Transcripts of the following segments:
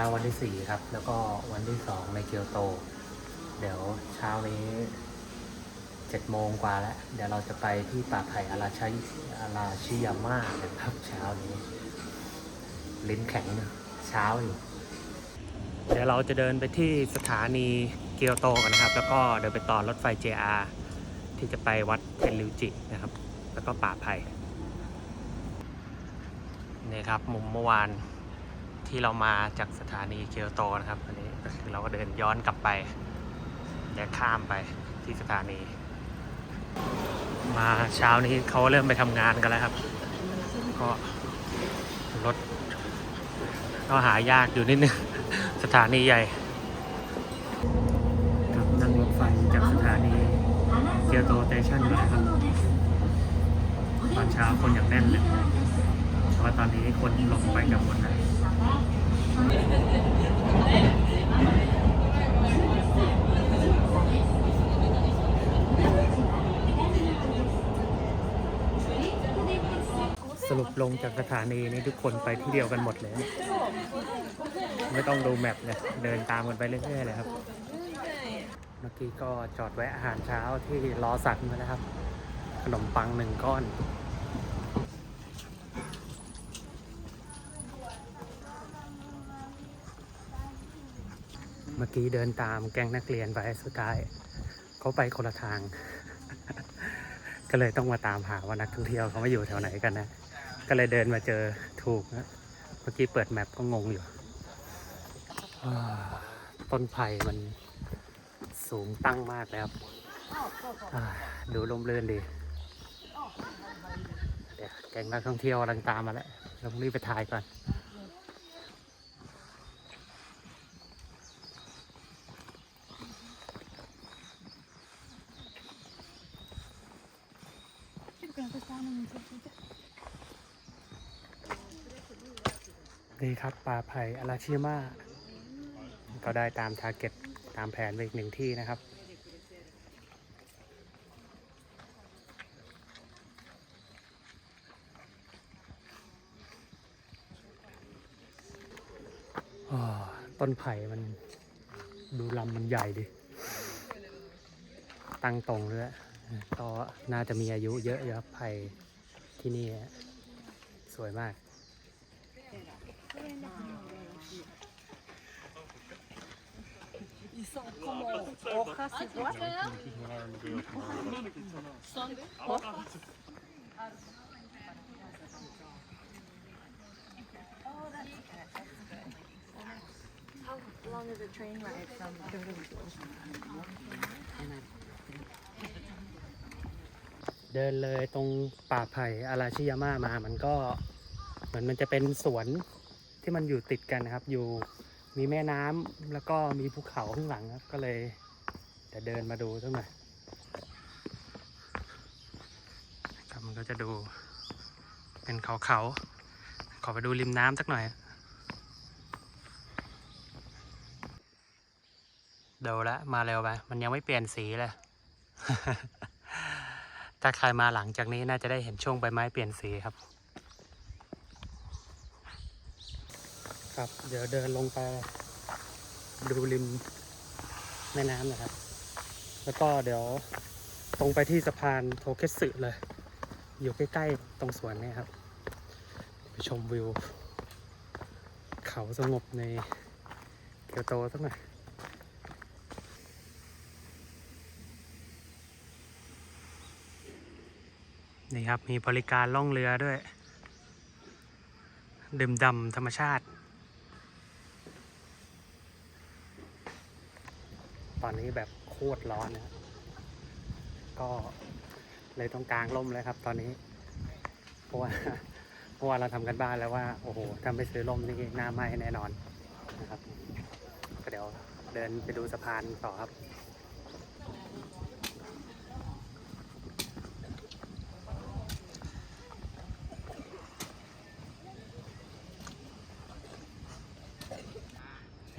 ช้าวันที่สี่ครับ แล้วก็วันที่สองในเกียวโต เดี๋ยวเช้านี้เจ็ดโมงกว่าแล้ว เดี๋ยวเราจะไปที่ป่าไผ่อาราชัยอาราชิยาม่านะครับเช้านี้ ลิ้นแข็งเช้าอยู่ เดี๋ยวเราจะเดินไปที่สถานีเกียวโตกันนะครับ แล้วก็เดินไปต่อรถไฟ JR ที่จะไปวัดเทนริวจินะครับ แล้วก็ป่าไผ่นี่ครับมุมเมื่อวาน ที่เรามาจากสถานีเกียวโตนะครับอันนี้ก็คือเราก็เดินย้อนกลับไปและข้ามไปที่สถานี มาเช้านี้เขาเริ่มไปทำงานกันแล้วครับ ก็รถก็หายากอยู่นิดนึงสถานีใหญ่ครับนั่งรถไฟจากสถานีเกียวโตสเตชันมาครับ ตอนเช้าคนอย่างแน่นเลยแต่ว่าตอนนี้คนลงไปกับหมดแล้ว สรุปลงจากสถานีนี้ทุกคนไปที่เดียวกันหมดเลยไม่ต้องดูแมปเลยเดินตามกันไปเรื่อยๆเลยครับ เมื่อกี้ก็จอดแวะอาหารเช้าที่รอสักมาแล้วครับ ขนมปังหนึ่งก้อน เมื่อกี้เดินตามแก๊งนักเรียนไปสกายเขาไปคนละทาง ก็เลยต้องมาตามหาว่านักท่องเที่ยวเขามาอยู่แถวไหนกันนะ ก็เลยเดินมาเจอถูกนะเมื่อกี้เปิดแมปก็งงอยู่ต้นไผ่มันสูงตั้งมากเลยครับอ่าดูลมเรื่นดีเดี๋ยวแก๊งนักท่องเที่ยวกำลังตามมาแล้วเราต้องรีบไปถ่ายก่อน นี่ครับป่าไผ่อาราชิมาก็ได้ตามทาร์เก็ตตามแผนไปอีกหนึ่งที่นะครับ ต้นไผ่มันดูลำมันใหญ่ดิ ตั้งตรงด้วยก็น่าจะมีอายุเยอะอยู่ครับไผ่ที่นี่ สวยมาก Ils sont como hojas igual. Son hojas. How long is the train ride from Toronto? เดินเลยตรงป่าไผ่อาราชิยาม่ามา มันก็เหมือนมันจะเป็นสวนที่มันอยู่ติดกันนะครับ อยู่ มีแม่น้ำแล้วก็มีภูเขาข้างหลังครับ ก็เลยเดี๋ยวเดินมาดูสักหน่อยครับมันก็จะดูเป็นเขาเขาๆขอไปดูริมน้ำสักหน่อยเดี๋ยวละมาเร็วไปมันยังไม่เปลี่ยนสีเลย ถ้าใครมาหลังจากนี้น่าจะได้เห็นช่วงใบไม้เปลี่ยนสีครับ ครับ เดี๋ยวเดินลงไปดูริมแม่น้ำนะครับ แล้วก็เดี๋ยวตรงไปที่สะพานโทเคสึเลย อยู่ใกล้ๆตรงสวนนี่ครับ ไปชมวิว เขาสงบในเกียวโตสักหน่อยนี่ครับ มีบริการล่องเรือด้วย ดื่มดำธรรมชาติ อนนี้แบบโคตรร้อนนะก็เลยต้องกลางร่มเลยครับ ตอนนี้เพราะว่าเพราะว่าเราทำกันบ้านแล้วว่าโอ้โหถ้าไม่ซื้อร่มนี่หน้าไหม้แน่นอนนะครับ ก็เดี๋ยวเดินไปดูสะพานต่อครับ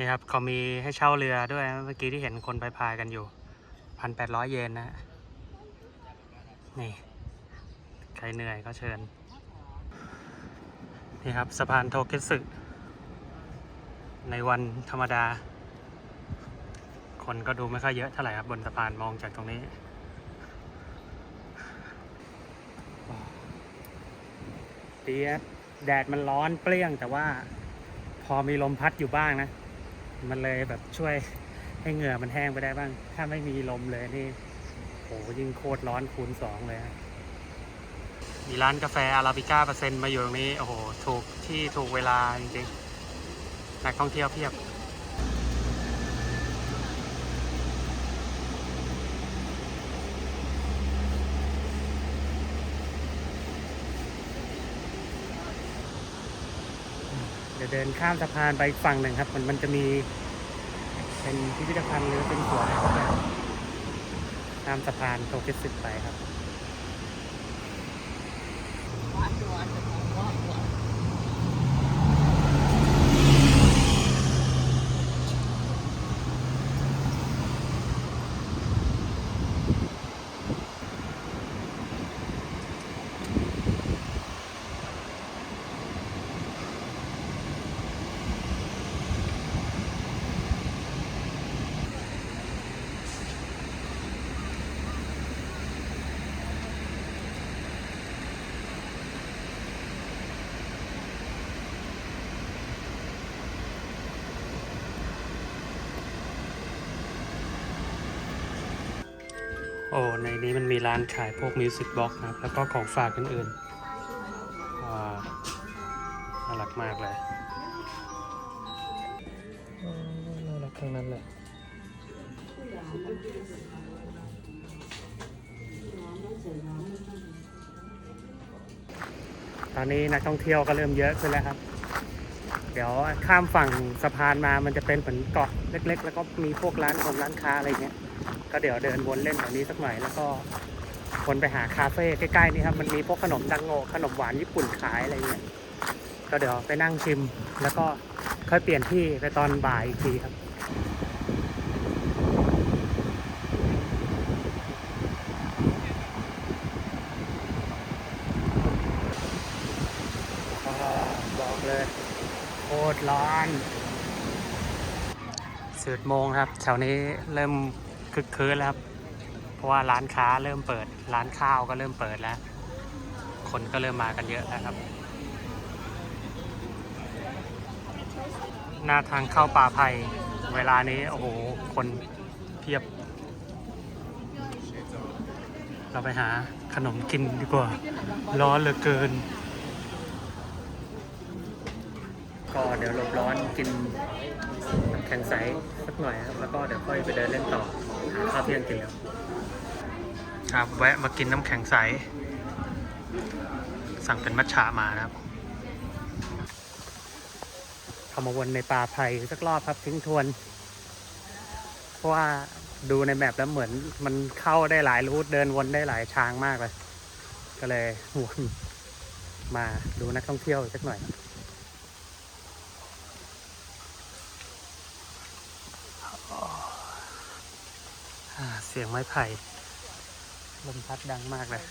นี่ครับเขามีให้เช่าเรือด้วย เมื่อกี้ที่เห็นคนพายพายกันอยู่พันแปดร้อยเยนนะฮะนี่ ใครเหนื่อยก็เชิญ นี่ครับสะพานโทเกสึในวันธรรมดา คนก็ดูไม่ค่อยเยอะเท่าไหร่ครับบนสะพานมองจากตรงนี้ดีครับแดดมันร้อนเปรี้ยงแต่ว่าพอมีลมพัดอยู่บ้างนะ มันเลยแบบช่วยให้เหงื่อมันแห้งไปได้บ้าง ถ้าไม่มีลมเลยนี่โหยิ่งโคตรร้อนคูณสองเลยมีร้านกาแฟอาราบิก้าเปอร์เซ็นต์มาอยู่ตรงนี้ โอ้โห ถูกที่ถูกเวลาจริงๆ นักท่องเที่ยวเพียบ เดินข้ามสะพานไปฝั่งหนึ่งครับ มันมันจะมีเป็นพิพิธภัณฑ์หรือเป็นสวนข้ามสะพานโตเกสึไปครับ โอ้ในนี้มันมีร้านขายพวกมิวสิกบ็อกนะครับ แล้วก็ของฝากอื่นๆอ่าน่ารักมากเลยอ๋อน่ารักทั้งนั้นเลยตอนนี้นักท่องเที่ยวก็เริ่มเยอะขึ้นแล้วครับ เดี๋ยวข้ามฝั่งสะพานมามันจะเป็นเหมือนเกาะเล็ก ๆ แล้วก็มีพวกร้านของร้านค้าอะไรเงี้ย ก็เดี๋ยวเดินวนเล่นแถวนี้สักหน่อยแล้วก็วนไปหาคาเฟ่ใกล้ๆนี่ครับมันมีพวกขนมดังโงขนมหวานญี่ปุ่นขายอะไรเงี้ยก็เดี๋ยวไปนั่งชิม แล้วก็ค่อยเปลี่ยนที่ไปตอนบ่ายอีกทีครับบอกเลยโคตรร้อนสิบโมงครับแถวนี้เริ่ม คึกคืนแล้วครับ เพราะว่าร้านค้าเริ่มเปิด ร้านข้าวก็เริ่มเปิดแล้ว คนก็เริ่มมากันเยอะแล้วครับ หน้าทางเข้าป่าไผ่เวลานี้โอ้โห คนเพียบ เราไปหาขนมกินดีกว่า ร้อนเหลือเกิน ก็เดี๋ยวหลบร้อนกินน้ำแข็งใสสักหน่อยครับ แล้วก็เดี๋ยวค่อยไปเดินเล่นต่อ ข้าวเที่ยงกินแล้วครับแวะมากินน้ำแข็งใส สั่งเป็นมัทฉะมานะครับเข้ามาวนในป่าไผ่สักรอบครับทิ้งทวน เพราะว่าดูในแมปแล้วเหมือนมันเข้าได้หลายรูทเดินวนได้หลายทางมากเลย ก็เลยวนมาดูนักท่องเที่ยวสักหน่อย เสียงไม้ไผ่ลมพัดดังมากเลย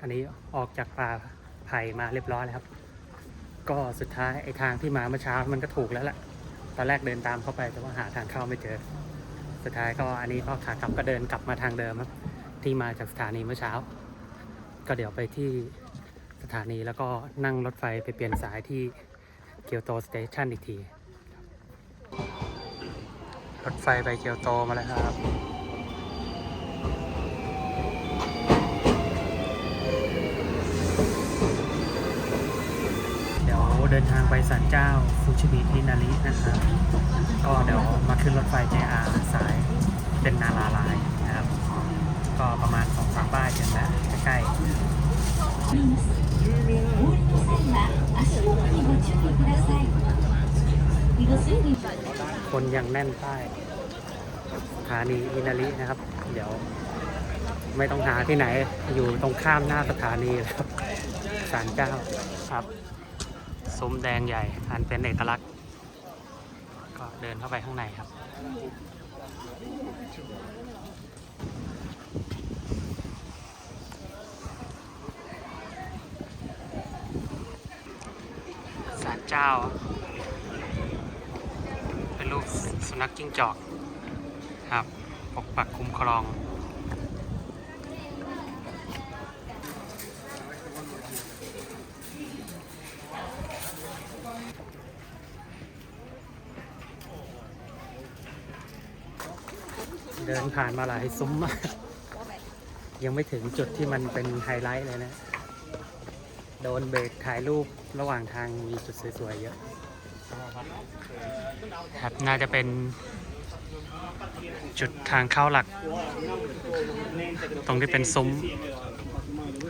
อันนี้ออกจากป่าไผ่มาเรียบร้อยแล้วครับ ก็สุดท้ายไอ้ทางที่มาเมื่อเช้ามันก็ถูกแล้วแหละ ตอนแรกเดินตามเข้าไปแต่ว่าหาทางเข้าไม่เจอ สุดท้ายก็อันนี้ก็ขากลับก็เดินกลับมาทางเดิมครับ ที่มาจากสถานีเมื่อเช้า ก็เดี๋ยวไปที่สถานีแล้วก็นั่งรถไฟไปเปลี่ยนสายที่เกียวโตสเตชันอีกที รถไฟไปเกียวโตมาแล้วครับ เดี๋ยวเดินทางไปศาลเจ้าฟูชิบิที่นารินะครับ ก็เดี๋ยวมาขึ้นรถไฟ JR สายเป็นนาราลาย ก็ประมาณสองสามป้ายถึงแล้วใกล้คนยังแน่นป้สถานีอินารินะครับ เดี๋ยวไม่ต้องหาที่ไหนอยู่ตรงข้ามหน้าสถานีครับศาลเจ้าครับซุ้มแดงใหญ่ อันเป็นเอกลักษณ์ก็เดินเข้าไปข้างในครับ ศาลเจ้า เป็นรูปสุนัขจิ้งจอก ครับ ปกปักคุ้มครอง เดินผ่านมาหลายซุ้มมาก ยังไม่ถึงจุดที่มันเป็นไฮไลท์เลยนะ โดนเบรกถ่ายรูประหว่างทางมีจุดสวยๆเยอะ ครับน่าจะเป็นจุดทางเข้าหลัก ตรงที่เป็นซุ้ม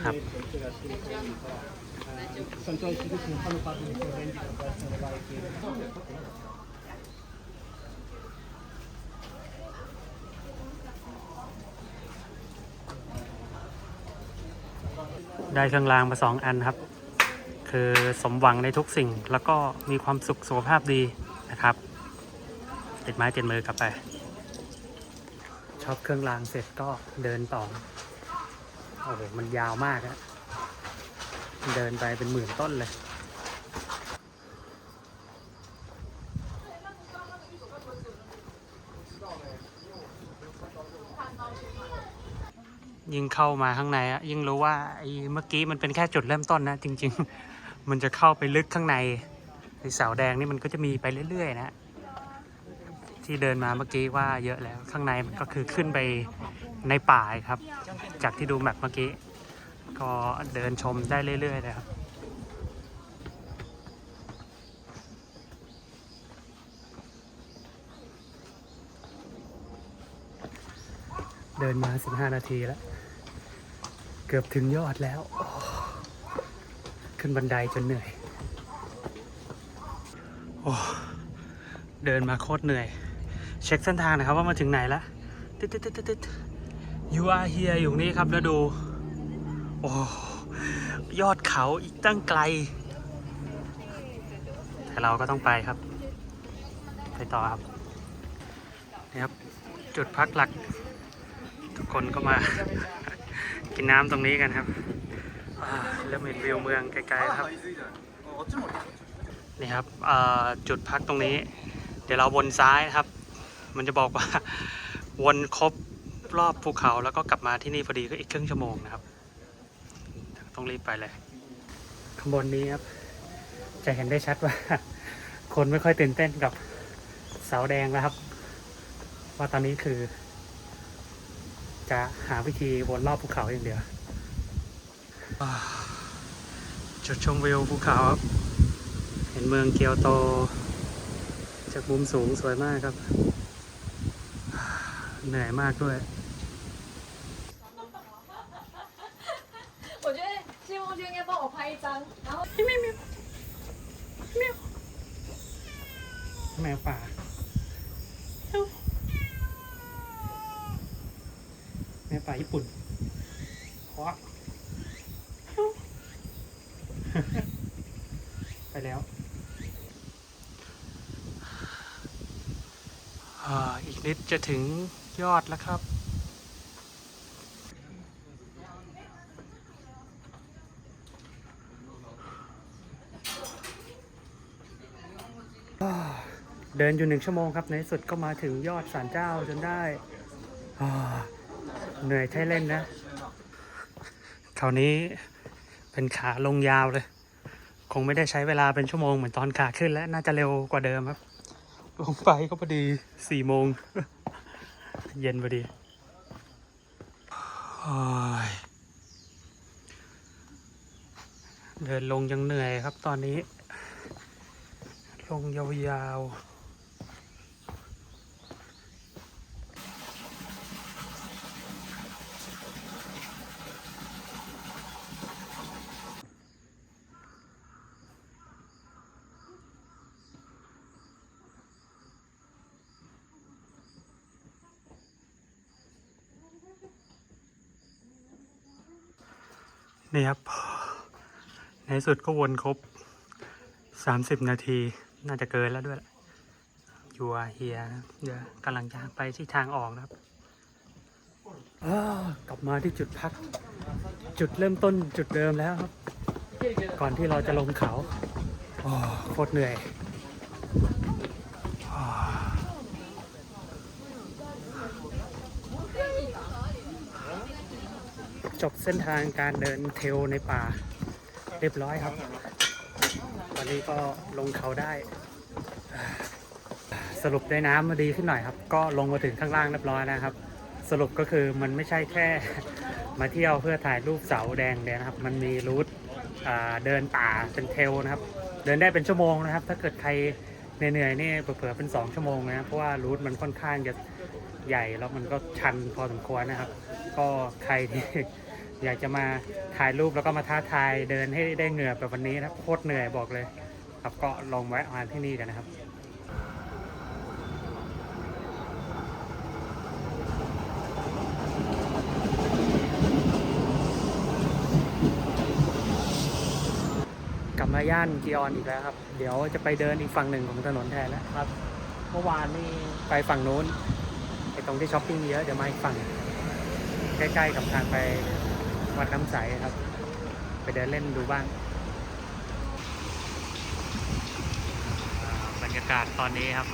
ครับ ได้เครื่องรางมาสองอันครับ คือสมหวังในทุกสิ่งแล้วก็มีความสุขสุขภาพดีนะครับ ติดไม้ติดมือกลับไป ชอบเครื่องรางเสร็จก็เดินต่อโอ้โหมันยาวมากอะเดินไปเป็นหมื่นต้นเลย ยิ่งเข้ามาข้างในอะยิ่งรู้ว่าไอ้เมื่อกี้มันเป็นแค่จุดเริ่มต้นนะ จริง ๆ มันจะเข้าไปลึกข้างในไอ้เสาแดงนี่มันก็จะมีไปเรื่อย ๆ นะ ที่เดินมาเมื่อกี้ว่าเยอะแล้วข้างในมันก็คือขึ้นไปในป่าครับ จากที่ดูแมปเมื่อกี้ ก็เดินชมได้เรื่อยๆเลยครับเดินมา 15 นาทีแล้ว เกือบถึงยอดแล้ว ขึ้นบันไดจนเหนื่อย โอ้ เดินมาโคตรเหนื่อย เช็คเส้นทางนะครับว่ามาถึงไหนแล้วตึ๊ดตึ๊ดตึ๊ดตึ๊ด you are here อยู่นี่ครับแล้วดู โอ้ ยอดเขาอีกตั้งไกล แต่เราก็ต้องไปครับ ไปต่อครับนี่ครับ จุดพักหลัก ทุกคนก็มา กินน้ำตรงนี้กันครับอ่าเริ่มเห็นวิวเมืองไกลๆครับ นี่ครับจุดพักตรงนี้ เดี๋ยวเราวนซ้ายนะครับ มันจะบอกว่าวนครบรอบภูเขาแล้วก็กลับมาที่นี่พอดีก็อีกครึ่งชั่วโมงนะครับ ต้องรีบไปเลยข้างบนนี้ครับ จะเห็นได้ชัดว่า คนไม่ค่อยตื่นเต้นกับเสาแดงแล้วครับ ว่าตอนนี้คือ จะหาวิธีวนรอบภูเขาอย่างเดียวจุดชมวิวภูเขาครับ เห็นเมืองเกียวโต จากมุมสูงสวยมากครับ เหนื่อยมากด้วยแมวป่า ญี่ปุ่นเคาะไปแล้วอ่าอีกนิดจะถึงยอดแล้วครับ เดินอยู่หนึ่งชั่วโมงครับ ในที่สุดก็มาถึงยอดศาลเจ้าจนได้อ่า เหนื่อยใช่เล่นนะคราวนี้เป็นขาลงยาวเลย คงไม่ได้ใช้เวลาเป็นชั่วโมงเหมือนตอนขาขึ้นแล้ว น่าจะเร็วกว่าเดิมครับ ลงไปก็พอดีสี่โมง เย็นพอดีเดินลงยังเหนื่อยครับตอนนี้ ลงยาวๆ นี่ครับ ในสุดก็วนครบ 30 นาที น่าจะเกินแล้วด้วยยัวเฮียเดี๋ยวกำลังจะไปที่ทางออกนะครับกลับมาที่จุดพัก จุดเริ่มต้นจุดเดิมแล้วครับ ก่อนที่เราจะลงเขาโอ้โคตรเหนื่อยอ้าว จบเส้นทางการเดินเทลในป่า เรียบร้อยครับ วันนี้ก็ลงเขาได้ สรุปได้น้ำมาดีขึ้นหน่อยครับ ก็ลงมาถึงข้างล่างเรียบร้อยนะครับ สรุปก็คือมันไม่ใช่แค่มาเที่ยวเพื่อถ่ายรูปเสาแดงเดียวนะครับ มันมีรูทเดินป่าเป็นเทลนะครับ เดินได้เป็นชั่วโมงนะครับ ถ้าเกิดใครเหนื่อยๆนี่เผลอๆเป็น 2 ชั่วโมงนะเพราะว่ารูทมันค่อนข้างจะใหญ่แล้วมันก็ชันพอสมควรนะครับ ก็ใครที่ อยากจะมาถ่ายรูปแล้วก็มาท้าทายเดินให้ได้เหงื่อแบบวันนี้นะครับโคตรเหนื่อยบอกเลยครับก็ลองแวะมาที่นี่กันนะครับกลับมาย่านกีออนอีกแล้วครับ เดี๋ยวจะไปเดินอีกฝั่งหนึ่งของถนนแทนแล้วครับ เมื่อวานนี่ไปฝั่งนู้นไอ้ตรงที่ช้อปปิ้งเยอะเดี๋ยวมาอีกฝั่ง ใกล้ๆกับทางไป วัดน้ำใสครับ ไปเดินเล่นดูบ้าง บรรยากาศตอนนี้ครับ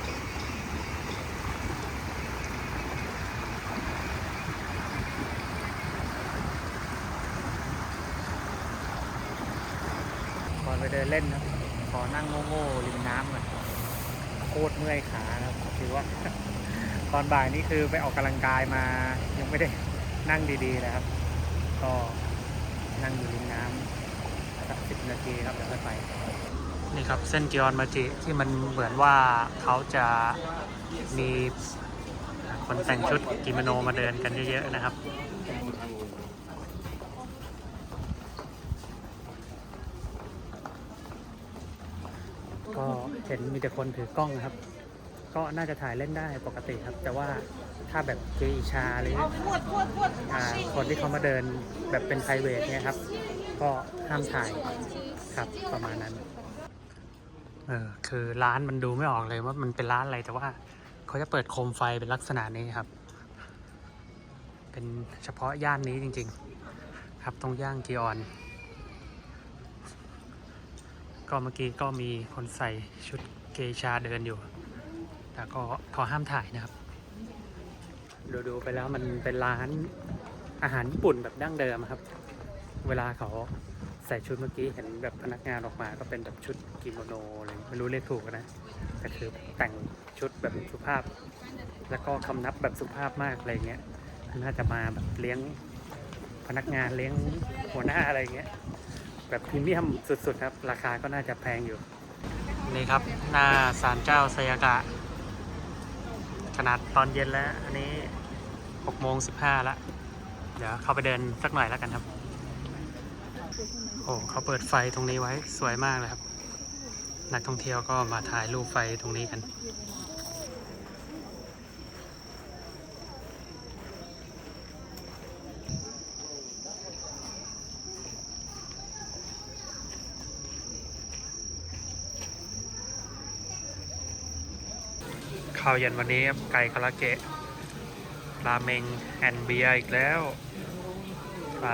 ก่อนไปเดินเล่นครับ ขอนั่งโง่ๆริมน้ำก่อนโคตรเมื่อยขาครับถือว่า ตอนบ่ายนี่คือไปออกกำลังกายมายังไม่ได้นั่งดีๆนะครับ ก็นั่งอยู่ริมน้ำสักสิบนาทีครับแล้วค่อยไป นี่ครับเส้นจิออนมาจิที่มันเหมือนว่าเขาจะมีคนแต่งชุดกิโมโนมาเดินกันเยอะๆนะครับก็เห็นมีแต่คนถือกล้องครับ ก็น่าจะถ่ายเล่นได้ปกติครับ แต่ว่า ถ้าแบบเจอิชาหรืออ่าคนที่เขามาเดินแบบเป็น p r i v a t เนี่ยครับ ก็ห้ามถ่ายครับประมาณนั้นเออคือร้านมันดูไม่ออกเลยว่ามันเป็นร้านอะไรแต่ว่าเขาจะเปิดโคมไฟเป็นลักษณะนี้ครับ เป็นเฉพาะย่านนี้จริง ๆ ครับตรงย่างกีออน ก็เมื่อกี้ก็มีคนใส่ชุดเกชาเดินอยู่ แต่ก็ขอห้ามถ่ายนะครับ ดูๆไปแล้วมันเป็นร้านอาหารญี่ปุ่นแบบดั้งเดิมครับ เวลาเขาใส่ชุดเมื่อกี้เห็นแบบพนักงานออกมาก็เป็นแบบชุดกิโมโนอะไรไม่รู้เรียกถูกนะแต่คือแต่งชุดแบบสุภาพ แล้วก็คำนับแบบสุภาพมากอะไรเงี้ยน่าจะมาแบบเลี้ยงพนักงานเลี้ยงหัวหน้าอะไรเงี้ยแบบพรีเมียมสุดๆครับ ราคาก็น่าจะแพงอยู่ นี่ครับ หน้าศาลเจ้าไซยากะ ขนาดตอนเย็นแล้ว อันนี้6โมง15ล้วเดี๋ยวเข้าไปเดินสักหน่อยแล้วกันครับ โอ้เขาเปิดไฟตรงนี้ไว้สวยมากเลยครับ นักท่องเที่ยวก็มาถ่ายรูปไฟตรงนี้กัน ข้าวเย็นวันนี้ไก่คาราเกะราเมงแอนเบียอีกแล้วไป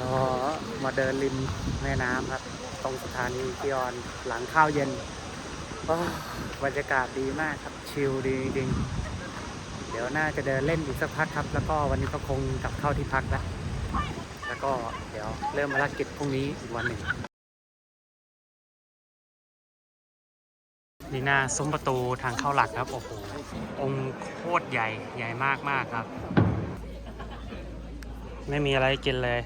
อ๋อมาเดินริมแม่น้ำครับ ตรงสถานีกิออนหลังข้าวเย็นบรรยากาศดีมากครับ ชิลดีจริง เดี๋ยวน่าจะเดินเล่นอีกสักพักครับ แล้วก็วันนี้ก็คงกลับเข้าที่พักแล้วแล้วก็เดี๋ยวเริ่มภารกิจพรุ่งนี้อีกวันหนึ่งนี่หน้าซุ้มประตูทางเข้าหลักครับโอ้โหองค์โคตรใหญ่ใหญ่มากมากๆครับ ไม่มีอะไรกินเลย